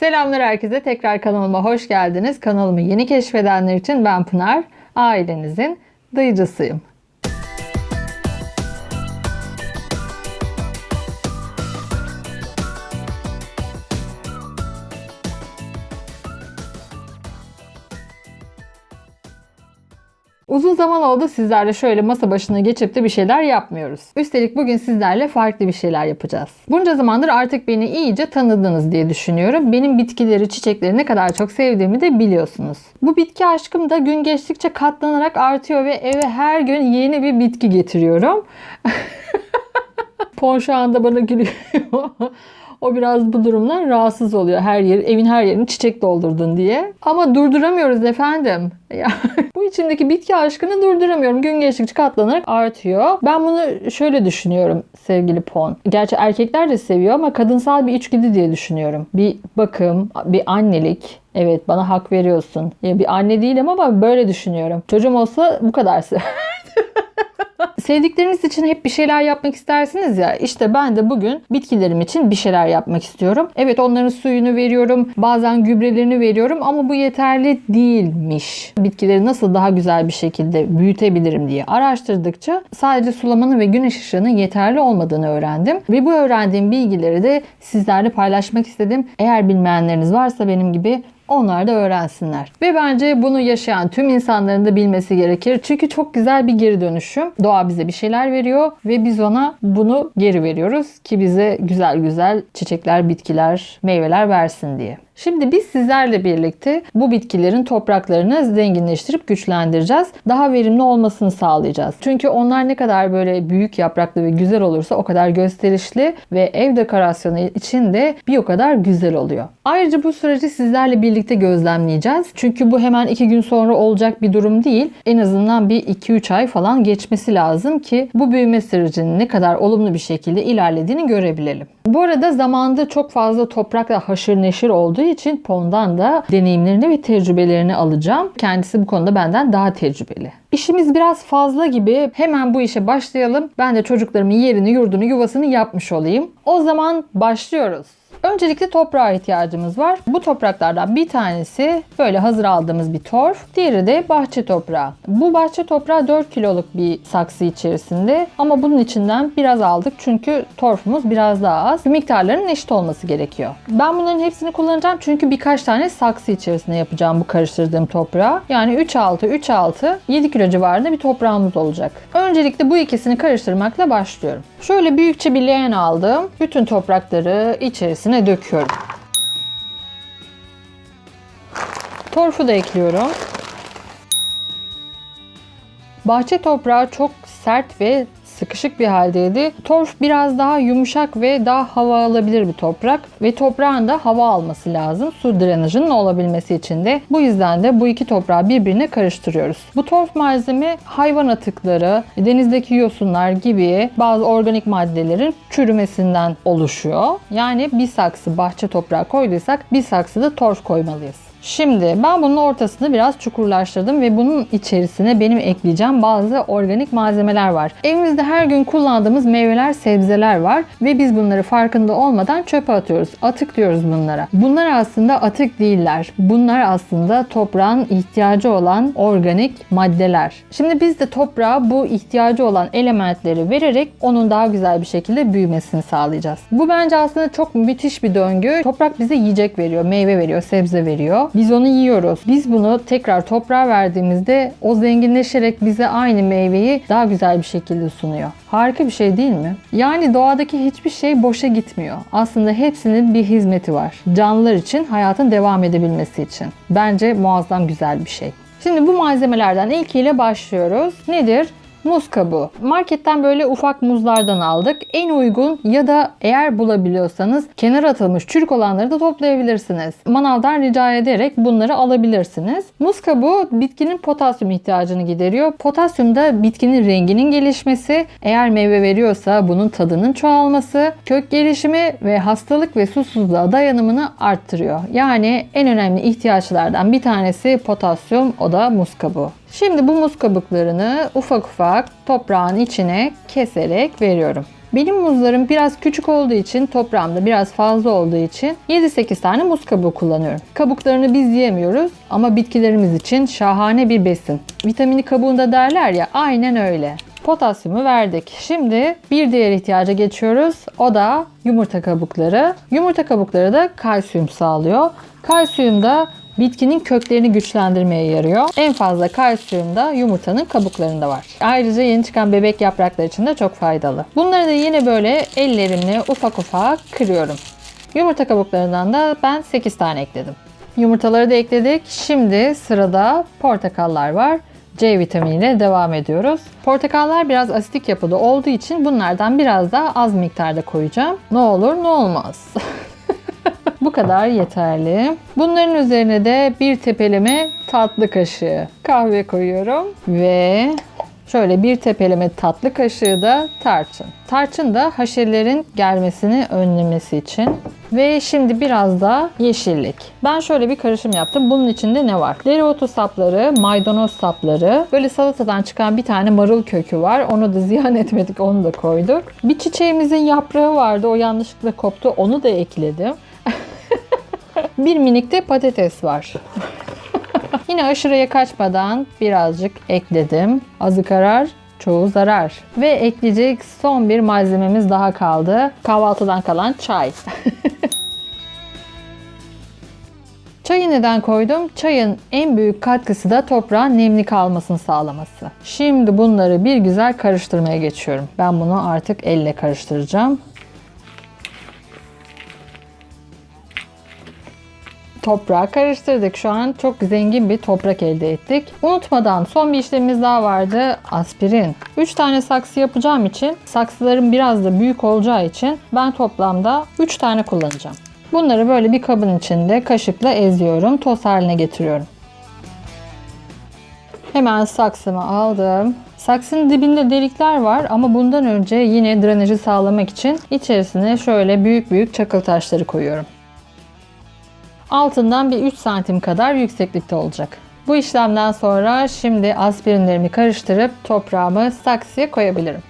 Selamlar herkese. Tekrar kanalıma hoş geldiniz. Kanalımı yeni keşfedenler için ben Pınar. Ailenizin dayıcısıyım. Uzun zaman oldu sizlerle şöyle masa başına geçip de bir şeyler yapmıyoruz. Üstelik bugün sizlerle farklı bir şeyler yapacağız. Bunca zamandır artık beni iyice tanıdınız diye düşünüyorum. Benim bitkileri, çiçekleri ne kadar çok sevdiğimi de biliyorsunuz. Bu bitki aşkım da gün geçtikçe katlanarak artıyor ve eve her gün yeni bir bitki getiriyorum. Pon şu anda bana gülüyor. O biraz bu durumdan rahatsız oluyor. Her yer, evin her yerini çiçek doldurdun diye. Ama durduramıyoruz efendim. Bu içimdeki bitki aşkını durduramıyorum. Gün geçtikçe katlanarak artıyor. Ben bunu şöyle düşünüyorum sevgili Pon. Gerçi erkekler de seviyor ama kadınsal bir içgüdü diye düşünüyorum. Bir bakım, bir annelik, Evet bana hak veriyorsun. Ya bir anne değilim ama böyle düşünüyorum. Çocuğum olsa bu kadar Sevdikleriniz için hep bir şeyler yapmak istersiniz ya. İşte ben de bugün bitkilerim için bir şeyler yapmak istiyorum. Evet onların suyunu veriyorum. Bazen gübrelerini veriyorum ama bu yeterli değilmiş. Bitkileri nasıl daha güzel bir şekilde büyütebilirim diye araştırdıkça sadece sulamanın ve güneş ışığının yeterli olmadığını öğrendim. Ve bu öğrendiğim bilgileri de sizlerle paylaşmak istedim. Eğer bilmeyenleriniz varsa benim gibi onlar da öğrensinler. Ve bence bunu yaşayan tüm insanların da bilmesi gerekir. Çünkü çok güzel bir geri dönüşüm. Doğa bize bir şeyler veriyor ve biz ona bunu geri veriyoruz ki bize güzel güzel çiçekler, bitkiler, meyveler versin diye. Şimdi biz sizlerle birlikte bu bitkilerin topraklarını zenginleştirip güçlendireceğiz. Daha verimli olmasını sağlayacağız. Çünkü onlar ne kadar böyle büyük yapraklı ve güzel olursa o kadar gösterişli ve ev dekorasyonu için de bir o kadar güzel oluyor. Ayrıca bu süreci sizlerle birlikte gözlemleyeceğiz. Çünkü bu hemen iki gün sonra olacak bir durum değil. En azından bir 2-3 ay falan geçmesi lazım ki bu büyüme sürecinin ne kadar olumlu bir şekilde ilerlediğini görebilelim. Bu arada zamanda çok fazla toprakla haşır neşir olduğu için Pon'dan da deneyimlerini ve tecrübelerini alacağım. Kendisi bu konuda benden daha tecrübeli. İşimiz biraz fazla gibi hemen bu işe başlayalım. Ben de çocuklarımın yerini, yurdunu, yuvasını yapmış olayım. O zaman başlıyoruz. Öncelikle toprağa ihtiyacımız var. Bu topraklardan bir tanesi böyle hazır aldığımız bir torf. Diğeri de bahçe toprağı. Bu bahçe toprağı 4 kiloluk bir saksı içerisinde. Ama bunun içinden biraz aldık. Çünkü torfumuz biraz daha az. Miktarların eşit olması gerekiyor. Ben bunların hepsini kullanacağım. Çünkü birkaç tane saksı içerisinde yapacağım bu karıştırdığım toprağı. Yani 3-6, 3-6, 7 kilo civarında bir toprağımız olacak. Öncelikle bu ikisini karıştırmakla başlıyorum. Şöyle büyükçe bir leğen aldım. Bütün toprakları içerisine döküyorum. Torfu da ekliyorum. Bahçe toprağı çok sert ve sıkışık bir haldeydi. Torf biraz daha yumuşak ve daha hava alabilir bir toprak ve toprağın da hava alması lazım su drenajının olabilmesi için de. Bu yüzden de bu iki toprağı birbirine karıştırıyoruz. Bu torf malzeme hayvan atıkları, denizdeki yosunlar gibi bazı organik maddelerin çürümesinden oluşuyor. Yani bir saksı bahçe toprağı koyduysak bir saksı da torf koymalıyız. Şimdi ben bunun ortasını biraz çukurlaştırdım ve bunun içerisine benim ekleyeceğim bazı organik malzemeler var. Evimizde her gün kullandığımız meyveler, sebzeler var ve biz bunları farkında olmadan çöpe atıyoruz. Atık diyoruz bunlara. Bunlar aslında atık değiller. Bunlar aslında toprağın ihtiyacı olan organik maddeler. Şimdi biz de toprağa bu ihtiyacı olan elementleri vererek onun daha güzel bir şekilde büyümesini sağlayacağız. Bu bence aslında çok müthiş bir döngü. Toprak bize yiyecek veriyor, meyve veriyor, sebze veriyor. Biz onu yiyoruz. Biz bunu tekrar toprağa verdiğimizde o zenginleşerek bize aynı meyveyi daha güzel bir şekilde sunuyor. Harika bir şey değil mi? Yani doğadaki hiçbir şey boşa gitmiyor. Aslında hepsinin bir hizmeti var. Canlılar için hayatın devam edebilmesi için. Bence muazzam güzel bir şey. Şimdi bu malzemelerden ilkiyle başlıyoruz. Nedir? Muz kabuğu. Marketten böyle ufak muzlardan aldık. En uygun ya da eğer bulabiliyorsanız kenara atılmış çürük olanları da toplayabilirsiniz. Manavdan rica ederek bunları alabilirsiniz. Muz kabuğu bitkinin potasyum ihtiyacını gideriyor. Potasyum da bitkinin renginin gelişmesi, eğer meyve veriyorsa bunun tadının çoğalması, kök gelişimi ve hastalık ve susuzluğa dayanımını arttırıyor. Yani en önemli ihtiyaçlardan bir tanesi potasyum, o da muz kabuğu. Şimdi bu muz kabuklarını ufak ufak toprağın içine keserek veriyorum. Benim muzlarım biraz küçük olduğu için, toprağımda biraz fazla olduğu için 7-8 tane muz kabuğu kullanıyorum. Kabuklarını biz yiyemiyoruz ama bitkilerimiz için şahane bir besin. Vitamini kabuğunda derler ya aynen öyle. Potasyumu verdik. Şimdi bir diğer ihtiyaca geçiyoruz. O da yumurta kabukları. Yumurta kabukları da kalsiyum sağlıyor. Kalsiyum da bitkinin köklerini güçlendirmeye yarıyor. En fazla kalsiyum da yumurtanın kabuklarında var. Ayrıca yeni çıkan bebek yaprakları için de çok faydalı. Bunları da yine böyle ellerimle ufak ufak kırıyorum. Yumurta kabuklarından da ben 8 tane ekledim. Yumurtaları da ekledik. Şimdi sırada portakallar var. C vitaminiyle devam ediyoruz. Portakallar biraz asitik yapıda olduğu için bunlardan biraz daha az miktarda koyacağım. Ne olur ne olmaz. Bu kadar yeterli. Bunların üzerine de bir tepeleme tatlı kaşığı kahve koyuyorum ve şöyle bir tepeleme tatlı kaşığı da tarçın. Tarçın da haşerelerin gelmesini önlemesi için. Ve şimdi biraz da yeşillik. Ben şöyle bir karışım yaptım. Bunun içinde ne var? Dereotu sapları, maydanoz sapları, böyle salatadan çıkan bir tane marul kökü var. Onu da ziyan etmedik, onu da koyduk. Bir çiçeğimizin yaprağı vardı. O yanlışlıkla koptu. Onu da ekledim. Bir minik de patates var. Yine aşırıya kaçmadan birazcık ekledim. Azı karar, çoğu zarar. Ve ekleyecek son bir malzememiz daha kaldı. Kahvaltıdan kalan çay. Çayı neden koydum? Çayın en büyük katkısı da toprağın nemli kalmasını sağlaması. Şimdi bunları bir güzel karıştırmaya geçiyorum. Ben bunu artık elle karıştıracağım. Toprağı karıştırdık. Şu an çok zengin bir toprak elde ettik. Unutmadan son bir işlemimiz daha vardı. Aspirin. 3 tane saksı yapacağım için saksılarım biraz da büyük olacağı için ben toplamda 3 tane kullanacağım. Bunları böyle bir kabın içinde kaşıkla eziyorum. Toz haline getiriyorum. Hemen saksımı aldım. Saksının dibinde delikler var ama bundan önce yine drenajı sağlamak için içerisine şöyle büyük büyük çakıl taşları koyuyorum altından bir 3 santim kadar yükseklikte olacak. Bu işlemden sonra şimdi aspirinlerimi karıştırıp toprağımı saksıya koyabilirim.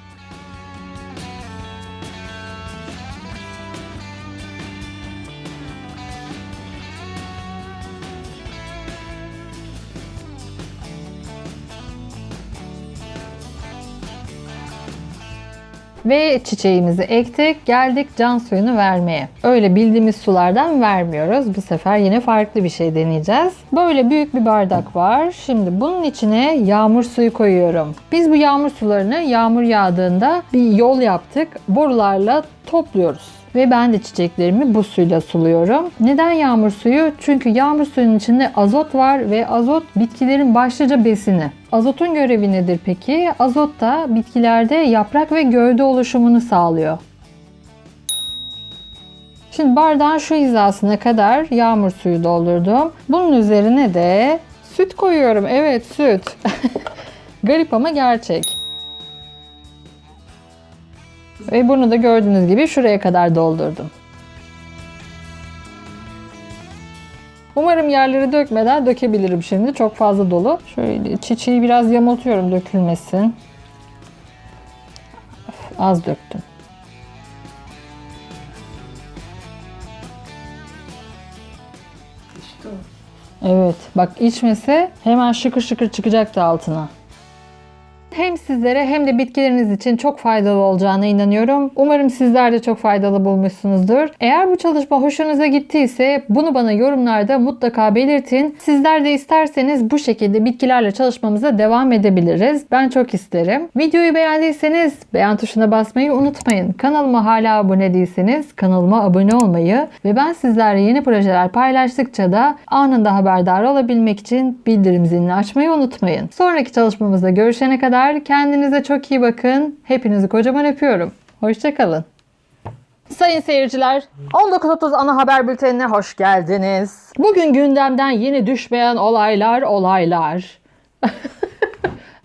Ve çiçeğimizi ektik. Geldik can suyunu vermeye. Öyle bildiğimiz sulardan vermiyoruz. Bu sefer yine farklı bir şey deneyeceğiz. Böyle büyük bir bardak var. Şimdi bunun içine yağmur suyu koyuyorum. Biz bu yağmur sularını yağmur yağdığında bir yol yaptık. Borularla topluyoruz. Ve ben de çiçeklerimi bu suyla suluyorum. Neden yağmur suyu? Çünkü yağmur suyunun içinde azot var ve azot bitkilerin başlıca besini. Azotun görevi nedir peki? Azot da bitkilerde yaprak ve gövde oluşumunu sağlıyor. Şimdi bardağın şu hizasına kadar yağmur suyu doldurdum. Bunun üzerine de süt koyuyorum. Evet süt. Garip ama gerçek. Ve bunu da gördüğünüz gibi şuraya kadar doldurdum. Umarım yerleri dökmeden dökebilirim şimdi. Çok fazla dolu. Şöyle çiçeği biraz yamultuyorum dökülmesin. Az döktüm. Evet bak içmese hemen şıkır şıkır çıkacaktı altına. Hem sizlere hem de bitkileriniz için çok faydalı olacağına inanıyorum. Umarım sizler de çok faydalı bulmuşsunuzdur. Eğer bu çalışma hoşunuza gittiyse bunu bana yorumlarda mutlaka belirtin. Sizler de isterseniz bu şekilde bitkilerle çalışmamıza devam edebiliriz. Ben çok isterim. Videoyu beğendiyseniz beğen tuşuna basmayı unutmayın. Kanalıma hala abone değilseniz kanalıma abone olmayı ve ben sizlerle yeni projeler paylaştıkça da anında haberdar olabilmek için bildirim zilini açmayı unutmayın. Sonraki çalışmamızda görüşene kadar kendinize çok iyi bakın. Hepinizi kocaman öpüyorum. Hoşçakalın. Sayın seyirciler, 19.30 ana haber bültenine hoş geldiniz. Bugün gündemden yeni düşmeyen olaylar olaylar.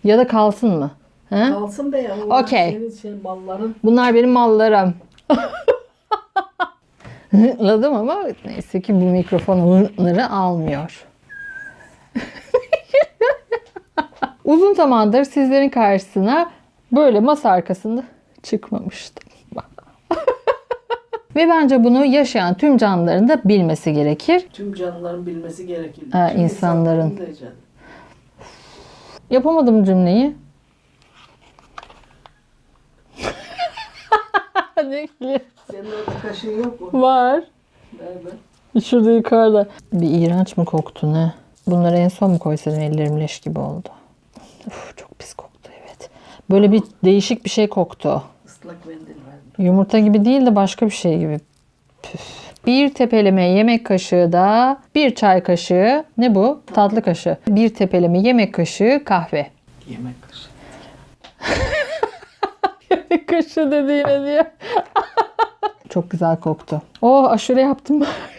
ya da kalsın mı? He? Kalsın be ya. Onlar Okey. Senin şey, malların. Bunlar benim mallarım. Hırladım ama neyse ki bu mikrofon hırları almıyor. Uzun zamandır sizlerin karşısına böyle masa arkasında çıkmamıştım. Ve bence bunu yaşayan tüm canlıların da bilmesi gerekir. Tüm canlıların bilmesi gerekir. Ha, Tüm insanların. da canlı. Yapamadım cümleyi. ne ki? Senin orada yok mu? Var. Nerede? Şurada yukarıda. Bir iğrenç mi koktu ne? Bunları en son mu koysaydım ellerim leş gibi oldu. Uf, çok pis koktu evet. Böyle bir değişik bir şey koktu. Islak mendil verdim. Yumurta gibi değil de başka bir şey gibi. Püf. Bir tepeleme yemek kaşığı da bir çay kaşığı ne bu? Tatlı kaşığı. Bir tepeleme yemek kaşığı kahve. Yemek kaşığı. Yemek kaşığı dediğine diye. Çok güzel koktu. Oh aşure yaptım.